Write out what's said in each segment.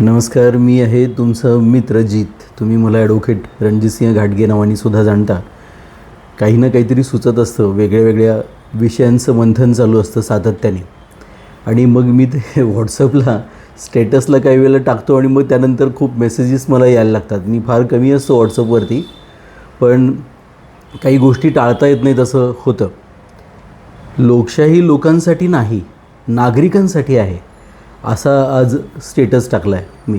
नमस्कार मी आहे तुमचं मित्र जीत. तुम्ही मला ॲडव्होकेट रणजितसिंह घाटगे नावाने सुद्धा जाणता. काही ना काहीतरी सुचत असतं वेगळ्या वेगळ्या विषयांचं मंथन चालू असतं सातत्याने. आणि मग मी ते व्हॉट्सअपला स्टेटसला काही वेळेला टाकतो आणि मग त्यानंतर खूप मेसेजेस मला यायला लागतात. मी फार कमी असतो व्हॉट्सअपवरती पण काही गोष्टी टाळता येत नाही तसं होतं. लोकशाही लोकांसाठी नाही नागरिकांसाठी आहे. असा आज स्टेटस टाकला आहे मी.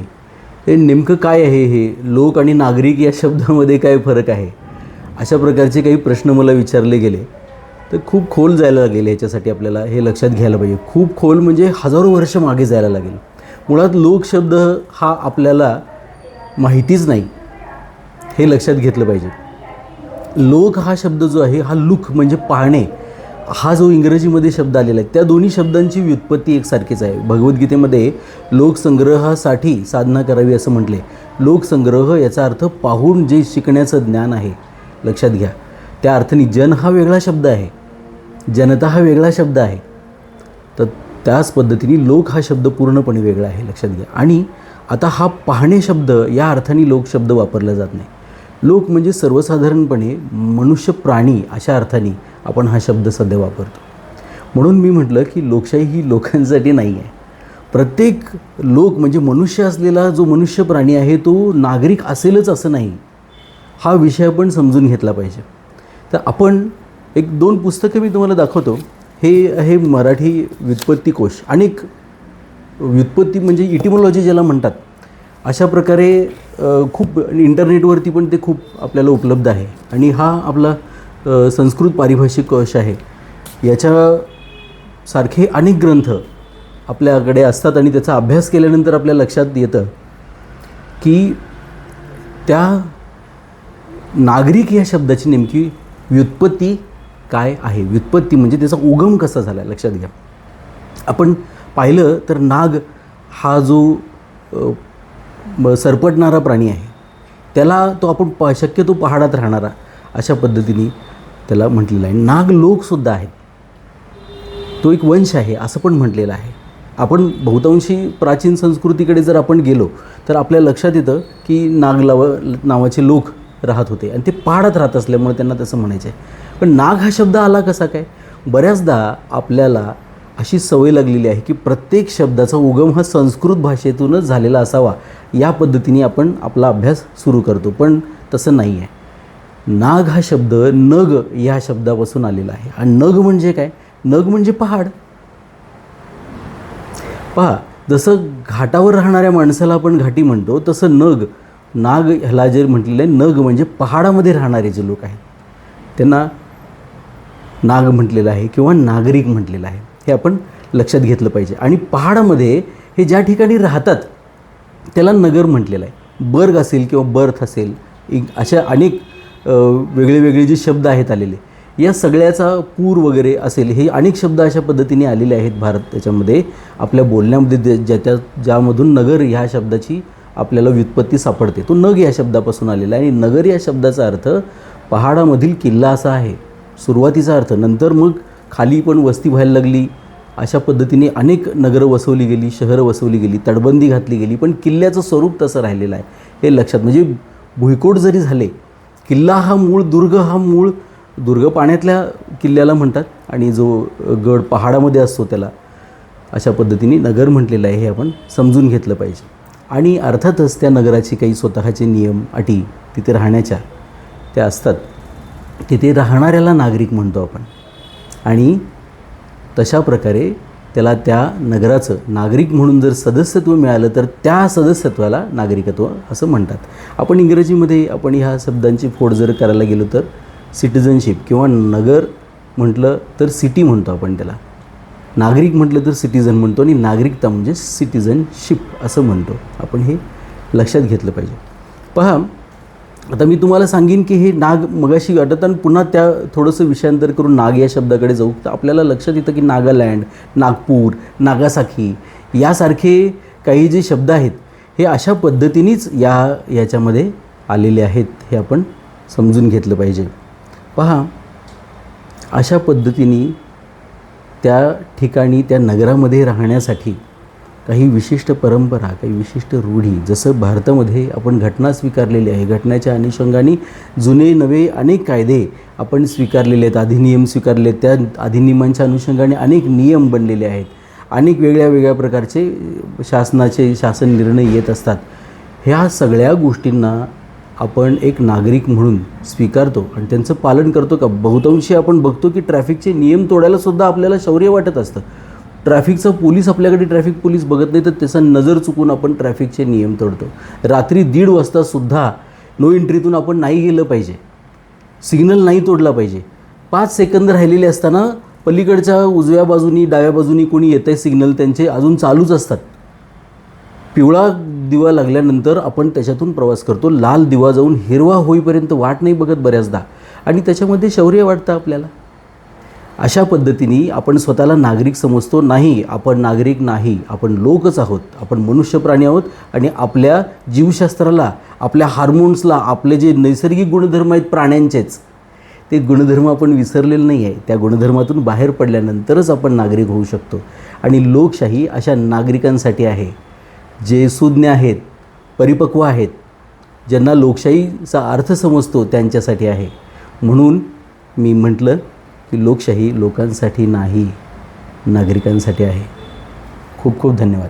हे नेमकं काय आहे हे? लोक आणि नागरिक या शब्दामध्ये काय फरक आहे? अशा प्रकारचे काही प्रश्न मला विचारले गेले. तर खूप खोल जायला लागेल ह्याच्यासाठी आपल्याला हे लक्षात घ्यायला पाहिजे. खूप खोल म्हणजे हजारो वर्ष मागे जायला लागेल. मुळात लोक शब्द हा आपल्याला माहितीच नाही हे लक्षात घेतलं पाहिजे. लोक हा शब्द जो आहे हा लुक म्हणजे पाहणे हा जो इंग्रजीमध्ये शब्द आलेला आहे त्या दोन्ही शब्दांची व्युत्पत्ती एकसारखीच आहे. भगवद्गीतेमध्ये लोकसंग्रहासाठी साधना करावी असं म्हटले. लोकसंग्रह याचा अर्थ पाहून जे शिकण्याचं ज्ञान आहे. लक्षात घ्या. त्या अर्थाने जन हा वेगळा शब्द आहे. जनता हा वेगळा शब्द आहे. तर त्याच पद्धतीने लोक हा शब्द पूर्णपणे वेगळा आहे. लक्षात घ्या. आणि आता हा पाहणे शब्द या अर्थाने लोक शब्द वापरला जात नाही. लोक म्हणजे सर्वसाधारणपणे मनुष्य प्राणी अशा अर्थाने आपण हा शब्द सध्या वापरतो. म्हणून मी म्हटलं की लोकशाही ही लोकांसाठी नाही आहे. प्रत्येक लोक म्हणजे मनुष्य असलेला जो मनुष्य प्राणी आहे तो नागरिक असेलच असं नाही. हा विषय आपण समजून घेतला पाहिजे. तर आपण एक दोन पुस्तकं मी तुम्हाला दाखवतो. हे आहे मराठी व्युत्पत्ती कोश. अनेक व्युत्पत्ती म्हणजे इटिमॉलॉजी ज्याला म्हणतात. अशा प्रकारे खूप इंटरनेटवरती पण ते खूप आपल्याला उपलब्ध आहे. आणि हा आपला संस्कृत पारिभाषिक कोश आहे याच्यासारखे अनेक ग्रंथ आपल्याकडे असतात आणि त्याचा अभ्यास केल्यानंतर आपल्या लक्षात येतं की त्या नागरिक या शब्दाची नेमकी व्युत्पत्ती काय आहे? व्युत्पत्ती म्हणजे त्याचा उगम कसा झाला? लक्षात घ्या. आपण पाहिलं तर नाग हा जो सरपटणारा प्राणी आहे त्याला तो आपण प शक्यतो पहाडात राहणारा अशा पद्धतीने त्याला म्हटलेलं आहे. नाग लोकसुद्धा आहेत तो एक वंश आहे असं पण म्हटलेलं आहे. आपण बहुतांशी प्राचीन संस्कृतीकडे जर आपण गेलो तर आपल्या लक्षात येतं की नागलाव नावाचे लोक राहत होते आणि ते पाडत राहत असल्यामुळे त्यांना तसं म्हणायचं आहे. पण नाग हा शब्द आला कसा काय? बऱ्याचदा आपल्याला अशी सवय लागलेली आहे की प्रत्येक शब्दाचा उगम हा संस्कृत भाषेतूनच झालेला असावा या पद्धतीने आपण आपला अभ्यास सुरू करतो. पण तसं नाही आहे नाग हा शब्द नग या शब्दापासून आलेला आहे. आणि नग म्हणजे काय? नग म्हणजे पहाड. पहा जसं घाटावर राहणाऱ्या माणसाला आपण घाटी म्हणतो तसं नग नाग ह्याला जे म्हटलेलं आहे नग म्हणजे पहाडामध्ये राहणारे जे लोक आहेत त्यांना नाग म्हटलेलं आहे किंवा नागरिक म्हटलेलं आहे हे आपण लक्षात घेतलं पाहिजे. आणि पहाडामध्ये हे ज्या ठिकाणी राहतात त्याला नगर म्हटलेलं आहे. बर्ग असेल किंवा बर्थ असेल अशा अनेक वेगळे वेगळे जे शब्द आहेत आलेले या सगळ्याचा पूर वगैरे असेल हे अनेक शब्द अशा पद्धतीने आलेले आहेत भारत त्याच्यामध्ये. आपल्या बोलण्यामध्ये ज्या त्या ज्यामधून नगर ह्या शब्दाची आपल्याला व्युत्पत्ती सापडते. तो नग या शब्दापासून आलेला आहे आणि नगर या शब्दाचा अर्थ पहाडामधील किल्ला असा आहे. सुरुवातीचा अर्थ नंतर मग खाली पण वस्ती व्हायला लागली. अशा पद्धतीने अनेक नगरं वसवली गेली शहरं वसवली गेली तटबंदी घातली गेली पण किल्ल्याचं स्वरूप तसं राहिलेलं आहे. हे लक्षात म्हणजे भुईकोट जरी झाले किल्ला हा मूळ दुर्ग हा मूळ दुर्ग पाण्यातल्या किल्ल्याला म्हणतात आणि जो गड पहाडामध्ये असतो त्याला अशा पद्धतीने नगर म्हटलेलं आहे हे आपण समजून घेतलं पाहिजे. आणि अर्थातच त्या नगराची काही स्वतःचे नियम अटी तिथे राहण्याच्या त्या असतात. तिथे राहणाऱ्याला नागरिक म्हणतो आपण. आणि तशा प्रकारे त्याला त्या नगराचं नागरिक म्हणून जर सदस्यत्व मिळालं तर त्या सदस्यत्वाला नागरिकत्व असं म्हणतात. आपण इंग्रजीमध्ये आपण ह्या शब्दांची फोड जर करायला गेलो तर सिटिझनशिप किंवा नगर म्हटलं तर सिटी म्हणतो आपण त्याला. नागरिक म्हटलं तर सिटिझन म्हणतो आणि नागरिकता म्हणजे सिटिझनशिप असं म्हणतो. आपण हे लक्षात घेतलं पाहिजे. पहा आता मी तुम्हाला सांगेन की हे नाग मगाशी आणि पुन्हा त्या थोडंसं विषयांतर करून नाग या शब्दाकडे जाऊ. तर आपल्याला लक्षात येतं की नागालँड नागपूर नागासाखी यासारखे काही जे शब्द आहेत हे अशा पद्धतीनेच या याच्यामध्ये आलेले आहेत हे आपण समजून घेतलं पाहिजे. पहा अशा पद्धतीने त्या ठिकाणी त्या नगरामध्ये राहण्यासाठी काही विशिष्ट परंपरा काही विशिष्ट रूढी जसं भारतामध्ये आपण घटना स्वीकारलेली आहे. घटनेच्या अनुषंगाने जुने नवे अनेक कायदे आपण स्वीकारलेले आहेत अधिनियम स्वीकारले आहेत. त्या अधिनियमांच्या अनुषंगाने अनेक नियम बनलेले आहेत. अनेक वेगळ्या वेगळ्या प्रकारचे शासनाचे शासन निर्णय येत असतात. ह्या सगळ्या गोष्टींना आपण एक नागरिक म्हणून स्वीकारतो आणि त्यांचं पालन करतो का? बहुतांशी आपण बघतो की ट्रॅफिकचे नियम तोडायला सुद्धा आपल्याला शौर्य वाटत असतं. ट्रॅफिकचा पोलीस आपल्याकडे ट्रॅफिक पोलीस बघत नाही तर त्याचा नजर चुकून आपण ट्रॅफिकचे नियम तोडतो. रात्री दीड वाजतासुद्धा नो एंट्रीतून आपण नाही गेलं पाहिजे. सिग्नल नाही तोडला पाहिजे. पाच सेकंद राहिलेले असताना पलीकडच्या उजव्या बाजूनी डाव्या बाजूनी कोणी येत आहे सिग्नल त्यांचे अजून चालूच असतात. पिवळा दिवा लागल्यानंतर आपण त्याच्यातून प्रवास करतो. लाल दिवा जाऊन हिरवा होईपर्यंत वाट नाही बघत बऱ्याचदा. आणि त्याच्यामध्ये शौर्य वाटतं आपल्याला. अशा पद्धतीने आपण स्वतःला नागरिक समजतो नाही आपण नागरिक नाही आपण लोकच आहोत आपण मनुष्य प्राणी आहोत आणि आपल्या जीवशास्त्राला आपल्या हार्मोन्सला आपले जे नैसर्गिक गुणधर्म आहेत प्राण्यांचेच ते गुणधर्म आपण विसरलेले नाही आहे. त्या गुणधर्मातून बाहेर पडल्यानंतरच आपण नागरिक होऊ शकतो. आणि लोकशाही अशा नागरिकांसाठी आहे. जे सुज्ञ आहेत परिपक्व आहेत ज्यांना लोकशाहीचा अर्थ समजतो त्यांच्यासाठी आहे. म्हणून मी म्हटलं की लोकशाही लोकांसाठी नाही नागरिकांसाठी आहे. खूप खूप धन्यवाद.